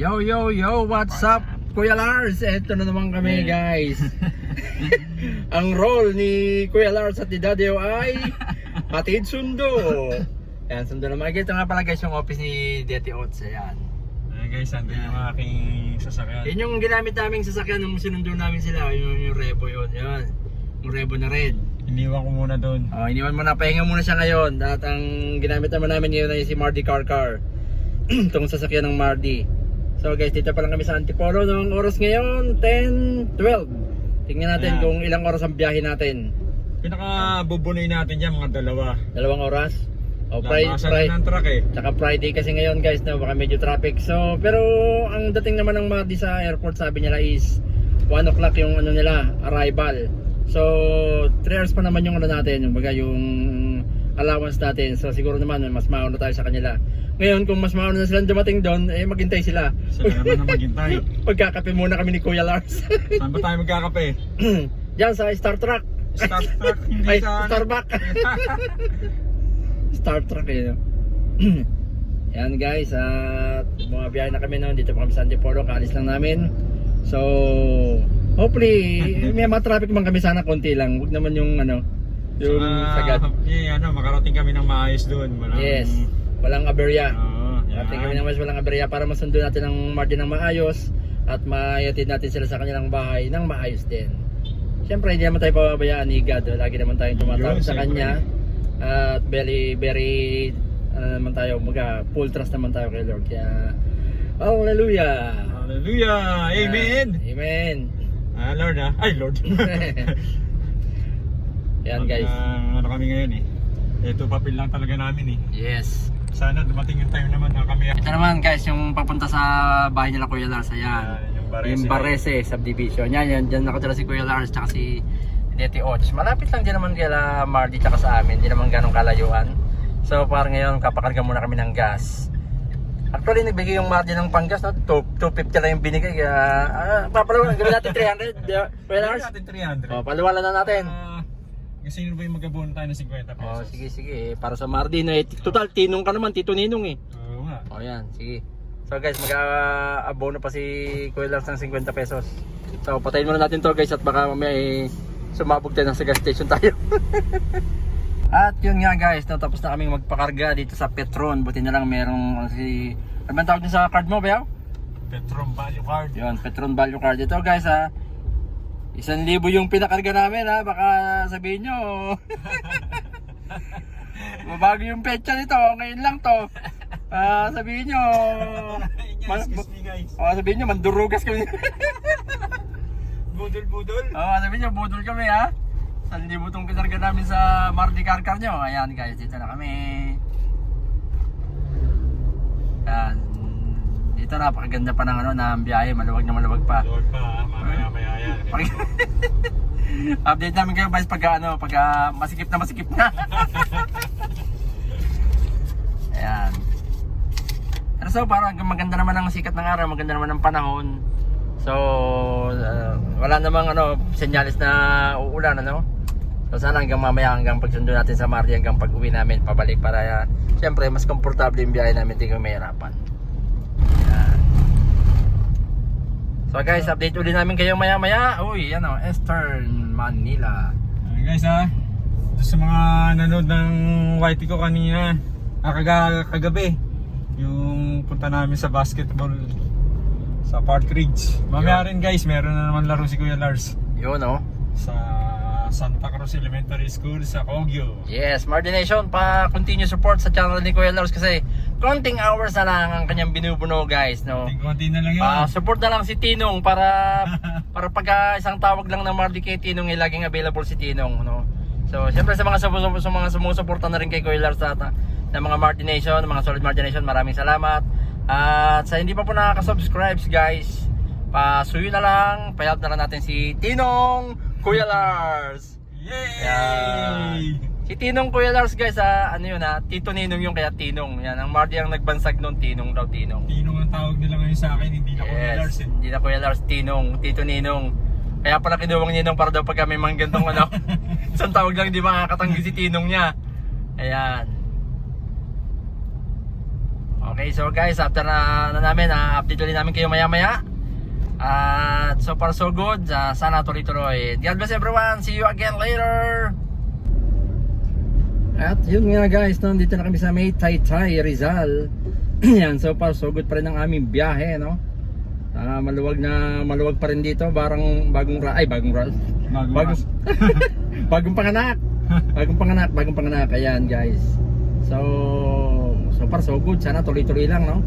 Yo, yo, yo, what's up? Kuya Lars, eto na naman kami guys. Ang role ni Kuya Lars at ni Daddy ay hatid sundo. Yan, sundo na makikita nga pala guys yung office ni Daddy Ots. Ayan. Ayan guys, andun yung aking sasakyan. Yan yung ginamit naming sasakyan nung sinundo namin sila. Yung, yung Revo yun. Yan. Yung Revo na red. Iniwan ko muna doon. Oh, iniwan mo na, pahinga muna siya ngayon. At ang ginamit naman namin ngayon ay si Mardi Car Car. Itong sasakyan ng Mardi. So guys, dito pa lang kami sa Antipolo. Noong oras ngayon, 10, 12. Tingnan natin Ayan. kung ilang oras ang biyahe natin. Pinaka-bubunoy natin dyan, mga dalawa. Dalawang oras? O, Friday, Nabasa Friday, ng truck eh. Tsaka Friday kasi ngayon guys, no, baka medyo traffic. So, pero ang dating naman ng Mardi sa airport, sabi nila is 1 o'clock yung ano nila, arrival. So, 3 hours pa naman yung ano natin, yung baga yung allowance natin. So, siguro naman mas mauna tayo sa kanila. Ngayon, kung mas mauna na silang dumating doon, eh maghintay sila. Sila naman na maghintay. Pagkakape muna kami ni Kuya Lars. Saan ba tayo magkakape? Diyan sa Star Trek. Star Trek, hindi Ay, sa... ano? Starbucks. Star Trek eh. Yan guys, at mga biyahe na kami noon. Dito pa kami sa Antipolo, kaalis lang namin. So, hopefully, may mga traffic man kami sana konti lang. Huwag naman yung ano, yung Saka, sagad. eh, ano, makarating kami ng maayos doon. Walang, Yes, walang aberya. Oo, yan. Ating kami naman walang aberya para masundo natin ang margin ng maayos at mayatid natin sila sa kanilang bahay ng maayos din. Siyempre, hindi naman tayo pababayaan ni God. Lagi naman tayong tumatawag sa siyempre. Kanya. At very, very, ano naman tayo, mga full trust naman tayo kay Lord. Kaya, Hallelujah! Hallelujah! Amen! Amen! Ah, Lord ah. Ay, Lord. Yan guys. Mag- ano kami ngayon eh. Ito papel lang talaga namin eh. Yes. Sana dumating yung time naman na kami. Ito naman guys, yung papunta sa bahay nila Kuya Lars. Ayan. Ah, yung Barese. Yung Barese subdivision. Yan, yan. Diyan nakatira si Kuya Lars tsaka si Deti Och. Malapit lang din naman kila Mardi tsaka sa amin. Hindi naman ganong kalayuan. So parang ngayon kapakarga muna kami ng gas. Actually nagbigay yung Mardi ng panggas. No? 2- 250 lang yung binigay. Kaya ah, papalawan. Gawin natin 300. di ba? Kuya Lars. natin 300. Oh, palawalan na natin. Ah, kasi sino ba yung mag-abono tayo ng 50 pesos? Oh, sige sige. Para sa Mardi na eh. Total tinong ka naman. Tito Ninong eh. Oo nga. O yan, sige. So guys, mag-abono pa si Kuya Lars ng 50 pesos. So patayin muna natin to guys at baka may sumabog tayo sa gas station tayo. at yun nga guys, no, tapos na kaming magpakarga dito sa Petron. Buti na lang merong ano, si... Ano tawag niyo sa card mo, Bayaw? Petron Value Card. Yun, Petron Value Card. Ito guys ha, isang libo yung pinakarga namin ha. Baka sabihin nyo, mabago yung petsa nito. Ngayon lang to. Ah, sabihin nyo, man, Excuse me guys. oh, sabihin nyo, mandurugas kami. Budol-budol. oh, sabihin nyo, budol kami ha. Isang libo itong pinarga namin sa Mardi Carcar nyo. Ayan guys, dito na kami. Ayan. Dito napakaganda pa ng ano, ng biyahe. Maluwag na maluwag pa. Lord pa, ah, mamaya-maya yan. Pag- Update namin kayo guys pag ano, pag ah, masikip na masikip na. Ayan. Pero so parang maganda naman ang sikat ng araw, maganda naman ang panahon. So ah, wala namang ano, senyalis na uulan ano. So sana hanggang mamaya hanggang pagsundo natin sa Mardi hanggang pag uwi namin pabalik para uh, syempre mas komportable yung biyahe namin, hindi kami mahirapan. Ayan. So guys, update ulit namin kayo maya maya. Uy, ano, Eastern Manila. Ayun guys ha. Ito sa mga nanood ng YT ko kanina. Ah, kaga, kagabi. Yung punta namin sa basketball sa Park Ridge. Mamaya rin guys, meron na naman laro si Kuya Lars Yun oh. sa Santa Cruz Elementary School sa Kogyo. Yes, Mardi Nation, pa-continue support sa channel ni Kuya Lars kasi konting hours na lang ang kanyang binubuno guys, no. Konti-konti na lang yun. Ah, support na lang si Tinong para para pag ah, isang tawag lang ng Mardi kay Tinong ay laging available si Tinong, no. So, siyempre sa mga sa mga sumusuporta na rin kay Kuya Lars ah, ng mga Mardi Nation, ng mga solid Mardi Nation, maraming salamat. At sa hindi pa po nakaka-subscribe guys, pasuyo na lang, pa-help na lang natin si Tinong Kuya Lars. Yay! Yan. Si Tinong Kuya Lars guys, ah, ano yun ha, Tito Ninong yung kaya Tinong. Yan, ang Mardi ang nagbansag noon, Tinong daw, Tinong. Tinong ang tawag nila ngayon sa akin, hindi na Kuya Lars eh. hindi na Kuya Lars, Tinong, Tito Ninong. Kaya pala kinuwang Ninong para daw pag kami mga gantong ano, isang tawag lang hindi makakatanggi si Tinong niya. Ayan. Okay, so guys, after na, na namin, uh, update ulit namin kayo maya-maya. At so far so good. Ah, sana tuloy-tuloy. God bless everyone. See you again later. At yun nga guys, no, dito na kami sa may Taytay, Rizal. Yan, so far so good pa rin ang aming biyahe, no. Ah, maluwag na maluwag pa rin dito, barang bagong ra ay bagong ra Bago bagong bagong panganak. Bagong panganak, bagong panganak. Ayan, guys. So, so far so good. Sana tuloy-tuloy lang, no?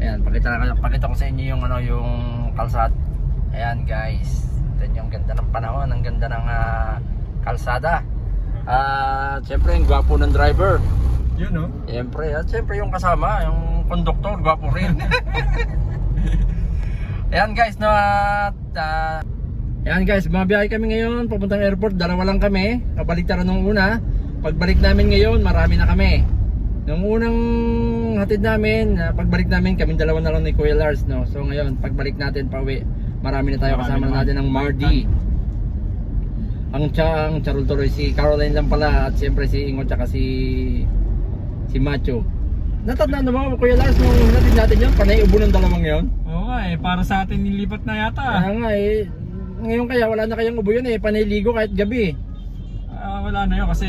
Ayan, pakita pakita ko sa inyo yung ano, yung kalsada. Ayan, guys. Ito yung ganda ng panahon, ang ganda ng ah, kalsada. At syempre, yung gwapo ng driver. Yun no? Siyempre, at siyempre yung kasama, yung konduktor, gwapo rin. Ayan guys, no, at ah, Ayan guys, bumabiyahe kami ngayon, papuntang airport, dalawa lang kami. Kabaliktaran nung una. Pagbalik namin ngayon, marami na kami. Nung unang hatid namin, ah, pagbalik namin, kami dalawa na lang ni Kuya Lars, no. So ngayon, pagbalik natin pauwi, marami na tayo Marami kasama naman. natin ng Mardi. Ang cha ang charol tuloy si Caroline lang pala at siyempre si Ingo tsaka si si Macho. Natandaan mo Kuya Lars nung hinatid natin yun, panay ubo ng dalawang yun. Oo nga eh, para sa atin nilipat na yata. Kaya nga eh, ngayon kaya wala na kayang ubo yun eh, panay ligo kahit gabi. Ah, wala na yun kasi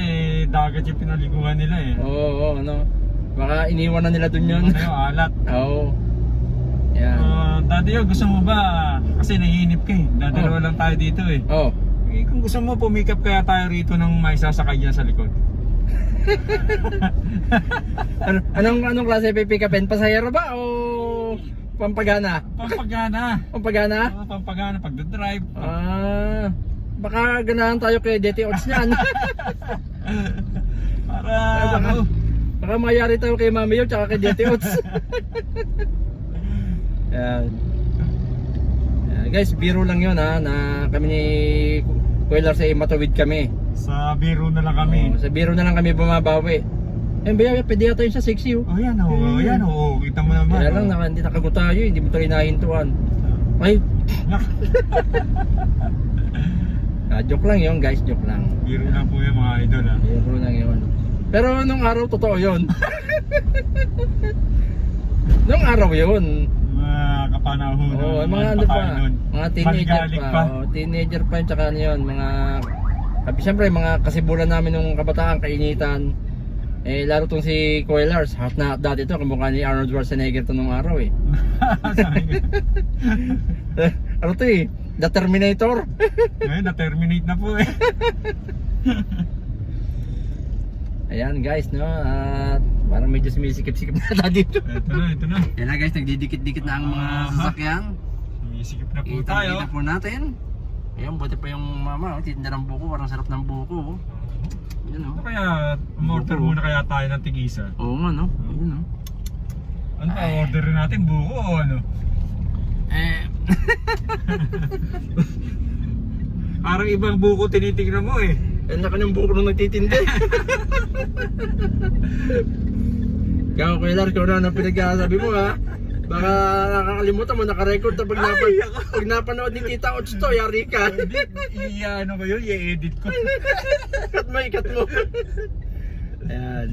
dagat yung pinaliguan nila eh. Oo, oo, ano. Baka iniwan na nila dun yun. Ano yung alat. Oo. Yan. Ah, dati yun, gusto mo ba? Kasi naiinip ka eh. Dadalawa lang tayo dito eh. Oh. Eh, kung gusto mo, pumikap kaya tayo rito ng may sasakay dyan sa likod. Ano, anong anong klase pipick upin? Pasahero ba o pampagana? Pampagana. Pampagana? Oo, pampagana. Pagdadrive. Ah, baka ganahan tayo kay Deti Odds niyan. Para baka, ano. baka mayari tayo kay Mami Yo tsaka kay Deti Odds. Yan. Yan. Guys, biro lang yun ha, na kami ni Lars ay matawid kami. Sa biro na lang kami. Oh, sa biro na lang kami bumabawi. Eh, baya, pwede yata yun sa 6 Oh, yan o. Oh, yan o. Oh. Kita mo naman. Kaya lang, naka, hindi nakago tayo, hindi mo tayo nahintuan. Ay, Nak- ah, joke lang yun guys, joke lang. Biro lang po yung mga idol ah. Joke lang yun. Pero nung araw, totoo yun. nung araw yun. Mga kapanahon. Oo, ng mga ano pa, mga teenager Maligalig pa. Oh, teenager pa yun, tsaka ano yun, mga, sabi siyempre, mga kasibulan namin nung kabataan, kainitan. Eh, lalo tong si Kuya Lars, hot na hot dati to, kamukha ni Arnold Schwarzenegger to nung araw eh. Eh, ano to eh, The Terminator. Ngayon, na-terminate na po eh. Ayan guys, no, at parang medyo sumisikip-sikip na ata dito. Ito na, ito na. Yan na guys, nagdidikit-dikit na ang mga sasakyan. Sumisikip na po tayo. Kita-kita po natin. Ayan, buti pa yung mama, oh, titinda ng buko, parang sarap ng buko. Oh. Yun Ano oh. kaya, umorder muna kaya tayo ng tigisa? Oo nga no, yun oh. Ano pa, orderin natin buko o ano? Eh, Parang ibang buko tinitignan mo eh. Ang laki ng buko nung nagtitindi. Kaya Kuya Lars, kung ano ang pinagsasabi mo ha. Baka nakakalimutan mo, nakarecord na pag, napa, pag napanood ni Tita Ots to, yari ka. Hindi, ano ba yun? I-edit ko. ikat mo, ikat mo. Ayan.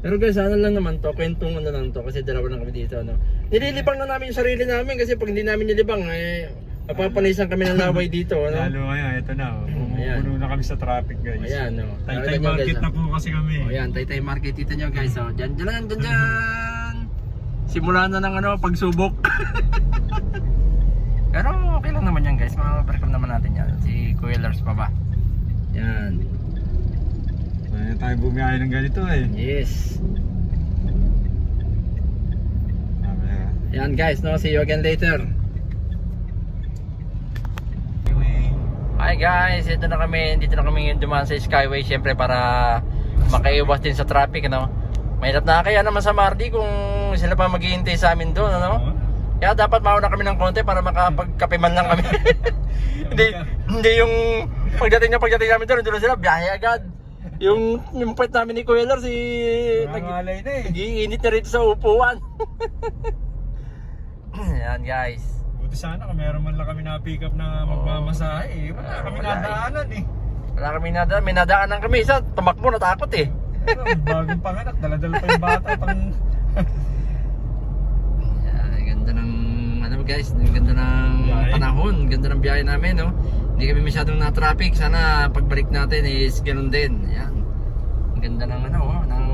Pero guys, ano lang naman to, kwentong ano lang to, kasi dalawa lang kami dito, ano. Nililibang na namin yung sarili namin kasi pag hindi namin nilibang, eh, mapapanisan kami ng laway dito, ano. Lalo kaya, ito na. Oh. Ayan. Puno na kami sa traffic guys. Ayan, no. Taytay Talagang market na ah. po kasi kami. O yan, Taytay Market dito nyo guys. So, dyan, dyan, dyan, dyan, dyan. Simula na ng ano, pagsubok. Pero okay lang naman yan guys. Mga-overcome naman natin yan. Si Kuya Lars pa ba? Yan. Kaya tayo bumiyahe ng ganito eh. Yes. Mamaya. Yan guys, no? See you again later. Hi guys, ito na kami, dito na kami ngayon dumaan sa Skyway Siyempre para makaiwas din sa traffic, ano? Mahirap na kaya naman sa Mardi kung sila pa maghihintay sa amin doon, ano? Kaya dapat mauna kami ng konti para makapagkape man lang kami. hindi, hindi yung pagdating na pagdating namin doon, doon sila, biyahe agad. Yung, yung pwet namin ni Kuya Lars, si... Nangangalay na eh. Nag-iinit na rito sa upuan. Yan guys. Buti sana kung meron man lang kami na pick up na magmamasahe eh. Wala Ah, kami wala eh. nadaanan eh. Wala kami nadaan, may nadaanan kami. Isa, tumakbo, natakot eh. Pero bagong panganak, daladala pa yung bata pang... ano guys, ang ganda ng Biyahe. panahon, ganda ng biyahe namin, no? Hindi kami masyadong na-traffic. Sana pagbalik natin is ganun din. Ayan. Ang ganda ng ano, oh, ng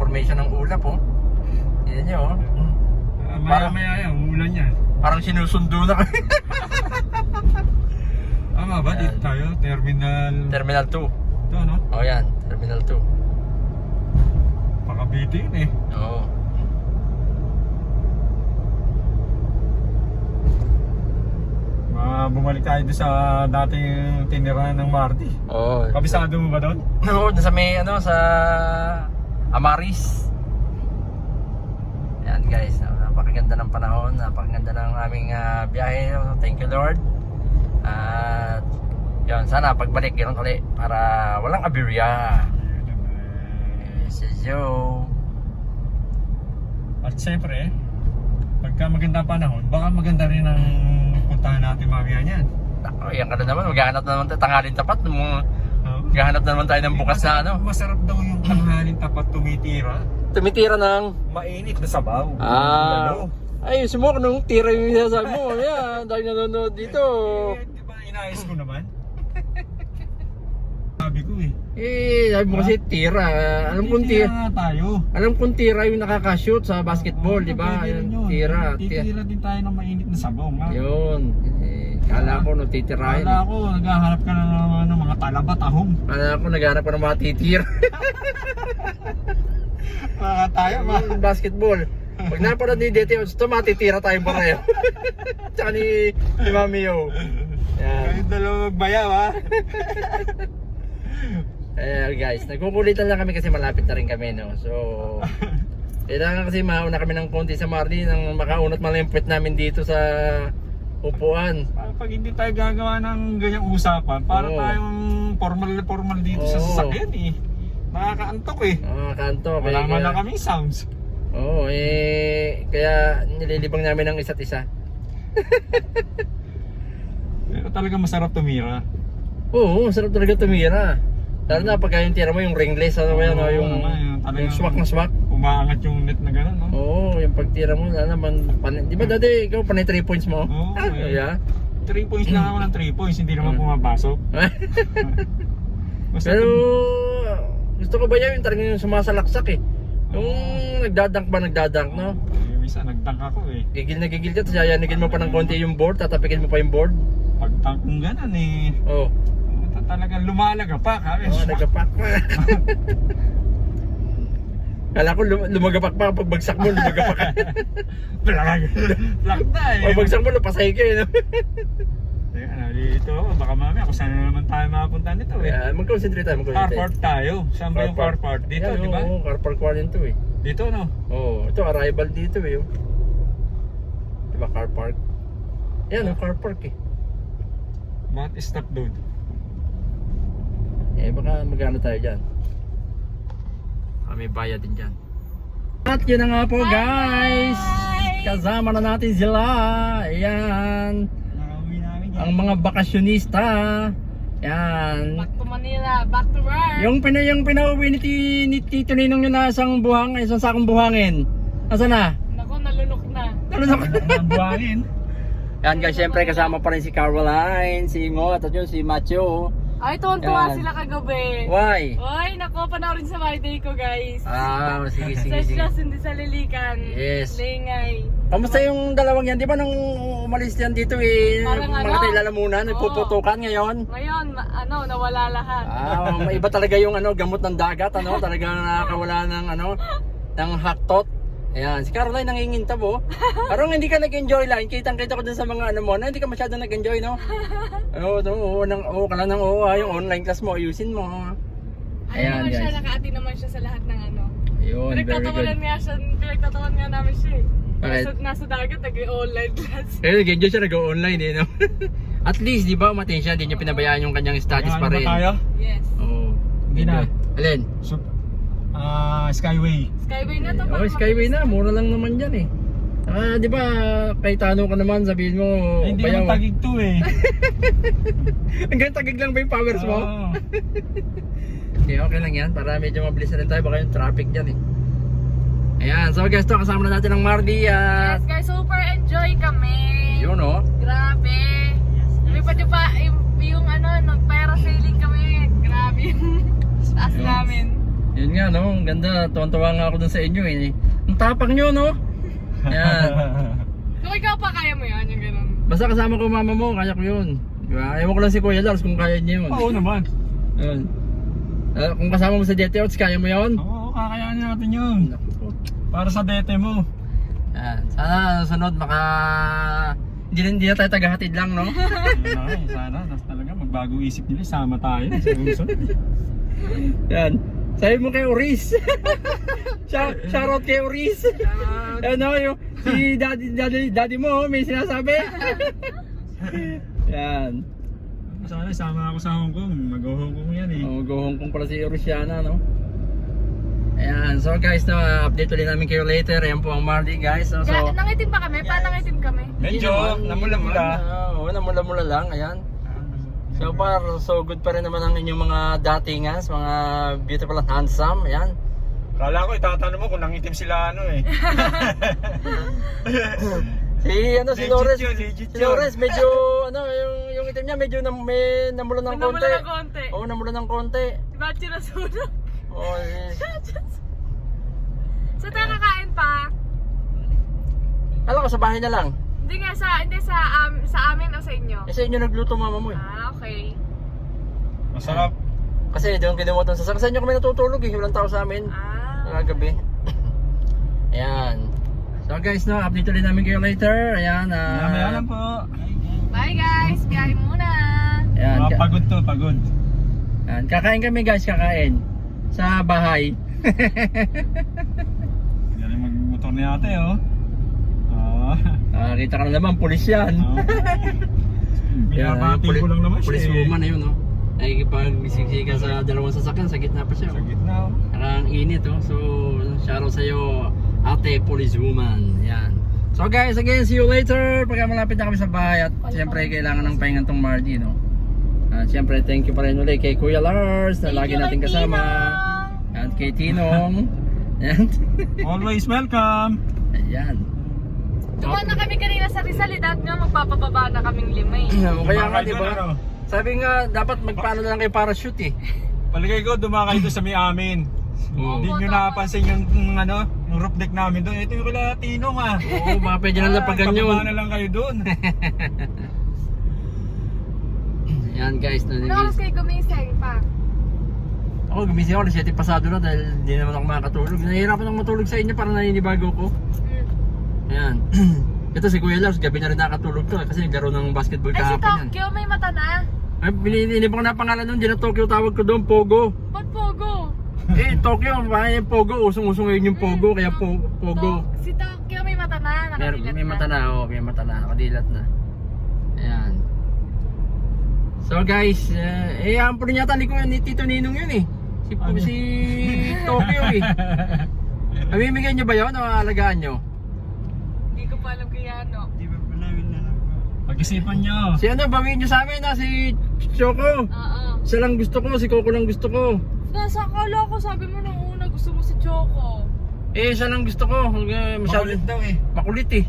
formation ng ulap, oh. Yan nyo, oh. Uh, maya maya yan, umulan yan. Parang sinusundo na kami. Tama ba? Yan. Dito tayo, terminal... Terminal 2. Ito, no? Oh, yan. Terminal 2. Pakabiti yun eh. Oo. Ma bumalik tayo doon sa dating tinirahan ng Marty. Oo. Kabisado mo ba doon? Oo, sa may ano sa Amaris. Yan guys, no, napakaganda ng panahon, napakaganda ng aming ah, biyahe. Thank you Lord. At yun, sana pagbalik ganoon ulit para walang abirya. Is Joe. At siyempre, pagka maganda panahon, baka maganda rin ang puntahan natin mamaya niyan. Ako, yan ka na naman, maghahanap na naman tayo, tanghalin tapat, mga, Oh. maghahanap na naman tayo ng bukas na ano. Masarap daw yung tanghalin tapat tumitira. Tumitira ng Mainit na sabaw. Ah. Lalo. Ay, sumo nung tira yung sinasabi mo. Yan, dahil nanonood dito. Eh, di ba inayos ko naman? Sabi ko eh. Eh, sabi mo kasi tira. Alam kong tira. tayo. Alam kong tira yung nakaka-shoot sa basketball, di ba? Tira. tira. Titira din tayo ng mainit na sabaw. Yun. Kala ko no titirahin. Kala ko, naghahanap ka na naman ng mga talaba, tahong. Kala ko naghanap ko ng mga titira. Mga tayo ba? Yung basketball. Pag napanood ni Dete, ito matitira tayong pareho. Tsaka ni, ni Mami Yo. Yan. Kayo dalawa magbayaw ha? Eh guys, nagkukulitan lang kami kasi malapit na rin kami no. So kailangan kasi mauna kami ng konti sa Marley nang makaunat malimpit namin dito sa upuan. Para pag hindi tayo gagawa ng ganyang usapan, para Oo. tayong formal na formal dito sa Oo. sasakyan eh. Nakakaantok eh. Ah, kanto. Wala kaya- man na kami sounds. Oo, eh kaya nililibang namin ng isa't isa. Pero talaga masarap tumira. Oo, sarap talaga tumira. Lalo na pagka yung tira mo yung ringless ano ba yan, Oo, yung, naman, yung talagang- yung swak na swak. Umaangat yung net na gano'n, no? Oo, yung pagtira mo, na naman, pan, di ba dati ikaw panay 3 points mo? Oo, Ah, eh. yeah. 3 points lang ako ng 3 points, hindi naman Mm. pumapasok. Basta Pero gusto ko ba yan yung talagang yung sumasalaksak eh. Yung nagdadank ba nagdadank no? Eh, minsan nagtank ako eh. Gigil na gigil ka, tapos yayanigin mo pa ng konti yung board, tatapikin mo pa yung board. Pagtank kong gano'n eh. Oh, ta- Talagang lumalaga pa kami. oh nagapak pa. Kala ko lum- lumagapak pa pag bagsak mo, lumagapak ka. Black. Black na eh. Pag bagsak mo, lapasay ka eh. No? Teka na, dito. Baka mamaya kung saan na naman tayo makapunta nito eh. Kaya mag-concentrate tayo, Car mag-concentrate. park tayo. Saan ba yung car park? Dito, Yan, di ba? Oo, car park 1 and 2 eh. Dito, no? Oo, ito arrival dito eh. oh. Di ba car park? Yan, oh, car park eh. Bakit stop doon? Eh, baka magkano tayo dyan? Ah, may bayad din dyan. At yun na nga po guys! Kasama na natin sila! Ayan! Ang mga bakasyonista! Yan! Back to Manila, back to work. Yung, pina, yung pinauwi ni, ni Tito Ninong yun na isang buhang, isang sakong buhangin. Nasaan na? Nako, nalunok na. Ano na? Ang buhangin. Yan guys, syempre kasama pa rin si Caroline, si Ingot, at yun si Macho. Ay, tuwan-tuwa Yan. sila kagabi. Why? Oy, nako, panoorin sa my day ko, guys. Ah, sige, sige, sa sige. stress, hindi sa lilikan. Yes. Lingay. Kamusta yung dalawang yan? Di ba nung umalis yan dito eh, Parang mga ano? tayo lalamunan, Oo. nagpuputukan ngayon? Ngayon, ma- ano, nawala lahat. Ah, may iba talaga yung ano, gamot ng dagat, ano, talagang nakakawala ng ano, ng haktot. Ayan, si Caroline nangingintab oh. Parang hindi ka nag-enjoy lang. Kitang-kita ko dun sa mga ano mo, na hindi ka masyadong nag-enjoy, no? Oo, no, oo, nang, oo, ka lang ng oo, ah, yung online class mo, ayusin mo. Ano Ayan, naman siya, guys. nakaati naman siya sa lahat ng ano. Ayun, very Pinagtatawanan good. nga siya, pinagtatawanan nga namin siya eh. Bakit? Nasa, nasa dagat, nag-online class. Eh, nag-enjoy siya, nag-online eh, no? At least, di ba, umatin siya, hindi niya pinabayaan yung kanyang studies pa Ano ba rin. tayo? Yes. Oo. Hindi na. Alin? So, ah, Skyway. Skyway na to. Oh, Skyway na, mura lang naman dyan eh. Ah, di ba, kay tanong ka naman, sabihin mo, Eh, hindi bayaw. naman tagig to eh. Hanggang tagig lang ba yung powers mo? Oo. Okay, okay lang yan, para medyo mabilis na rin tayo, baka yung traffic dyan eh. Ayan, so guys, to, kasama na natin ang Mardi at Yes guys, super enjoy kami. dapat yung, pa, yung, yung ano, nag-parasailing kami. Grabe yung taas Yun. namin. Yun nga, no? Ang ganda. Tuwan-tuwa nga ako dun sa inyo, eh. Ang tapang nyo, no? Yan. Kung ikaw pa, kaya mo yan, yung ganun. Basta kasama ko mama mo, kaya ko yun. Diba? Ewan ko lang si Kuya Lars kung kaya niya yun. Oo naman. Yun. Ah, kung kasama mo sa Jetty Outs, kaya mo yun? Oo, kakayanin natin yun. Para sa dete mo. Yan. Sana sunod maka... Hindi, na- hindi na tayo tagahatid lang, no? Yun na eh, sana. Tapos talaga magbago isip nila. Sama tayo sa susunod. Yan. Sabi mo kay Uris. Shout, shoutout kay Uris. ano, yung si daddy, daddy, daddy mo, may sinasabi. Yan. Sana sama ako sa Hong Kong. Mag-Hong Kong yan eh. Oh, go Hong Kong pala si Urisiana, no? Ayan, so guys, no, update ulit namin kayo later. Ayan po ang Mardi, guys. So, so Ga- nangitim pa kami? Paano nangitim kami? Medyo, naman, namula-mula. Oo, namula-mula lang, ayan. So far, so good pa rin naman ang inyong mga datingas, mga beautiful and handsome, ayan. Kala ko itatanong mo kung nangitim sila ano eh. Si ano si Lores, yun, legit si yun. Lores medyo ano yung yung itim niya medyo nam, may namula ng Namula konti. ng konti. Oo, namula ng konti. Di ba sinasunog? Oo, eh. Sa tayo kakain pa? Alam ko sa bahay na lang. Hindi nga sa, hindi sa, um, sa amin o sa inyo? Kasi inyo nagluto mama mo eh. Ah, okay. Masarap. Kasi doon kinuha sa. Sa inyo kami natutulog eh. Walang tao sa amin. Ah. Kagabi. Ayan. So guys, no, update ulit namin kayo later. Ayan. ah, Mamaya lang po. Bye guys, biyahe muna. Ayan. Mga ka- pagod to, pagod. ayan. Kakain kami guys, kakain. Sa bahay. Galing magmotor ni ate oh. Ah. Ah, kita ka na naman, pulis yan. ah. Binabati ko lang naman siya Pulis eh. woman na yun, no? Nakikipag-bisiksikan sa dalawang sasakyan, sa gitna pa siya. Sa oh. gitna oh. Parang init, oh. So, shoutout sa'yo, ate police woman. Yan. So guys, again, see you later. Pagka malapit na kami sa bahay at siyempre kailangan ng pahingan tong Mardi, no? At siyempre, thank you pa rin ulit kay Kuya Lars na Thank lagi you, natin kay kasama. At kay Tinong. Yan. Always welcome. Ayan. Dumaan na kami kanina sa Rizal, eh, dahil nga magpapababa na kaming lima eh. Kaya nga, Dumakay di doon, ba? ano? Sabi nga, dapat magpaano na lang kay parachute eh. Paligay ko, dumakay doon sa may amin. Hindi nyo napansin yung, yung ano, yung roof deck namin doon. Ito yung kila Tinong ah. Oo, baka pwede na lapagan Ah, yun. pababa na lang kayo doon. Yan guys, Ano oras kayo gumising pa? Ako gumising ako, alas 7 pasado na dahil hindi naman ako makakatulog. Nahihirapan ako matulog sa inyo para naninibago ko. Hmm. Ayan. Ito si Kuya Lars, gabi na rin nakatulog to eh, kasi naglaro ng basketball Ay, si kahapon yan. Tokyo, may mata na. Ay, binili ko na pangalan nun, di na Tokyo tawag ko doon, Pogo. Ba't Pogo? eh, Tokyo, yung Pogo? Usong-usong ngayon yung Pogo, kaya po, Pogo. To- si Tokyo may mata na, Pero nakadilat may mata na, oh, may mata na, nakadilat na. Ayan. So guys, eh, eh ampun yata ni Kuya ni Tito Ninong yun eh. Si, Ano? si Tokyo eh. Namimigay niyo ba yun o aalagaan niyo? Hindi ko pa alam kaya ano. Pag-isipan nyo. Si ano, bawiin niyo sa amin na si Choco. Oo. Siya lang gusto ko, si Coco lang gusto ko. Nasa akala ko, sabi mo nung una gusto mo si Choco. Eh, siya lang gusto ko. Eh, Masyado Makulit daw eh. makulit eh.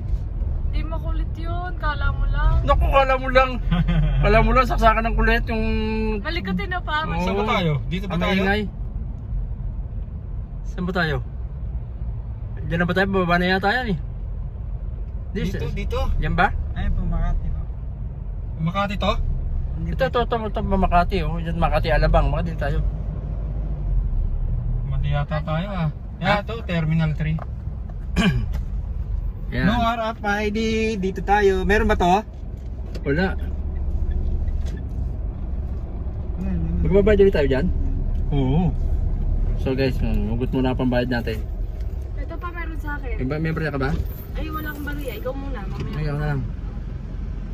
Di makulit yun, kala mo lang. Naku, kala mo lang. Kala mo lang, saksakan ng kulit yung... Malikotin na pa. Oo. Saan ba tayo? Dito ba Ang tayo? maingay. Saan ba tayo? Diyan na ba tayo? Bababa na yata yan eh. This, Dito, dito. Diyan ba? Ay, po Makati to? Ito, ito, ito, ito, ito, Makati oh. Diyan Makati, Alabang. Makati tayo. Mati yata tayo ah. Yeah, to Terminal 3. Yan. No RFID, dito tayo. Meron ba to? Wala. Magbabayad ulit tayo dyan? Oo. So guys, um, hugot muna ang pambayad natin. Ito pa meron sa akin. May, ba- may barya ka ba? Ay, wala akong bariya. Ikaw muna, mamaya. Ayaw na lang.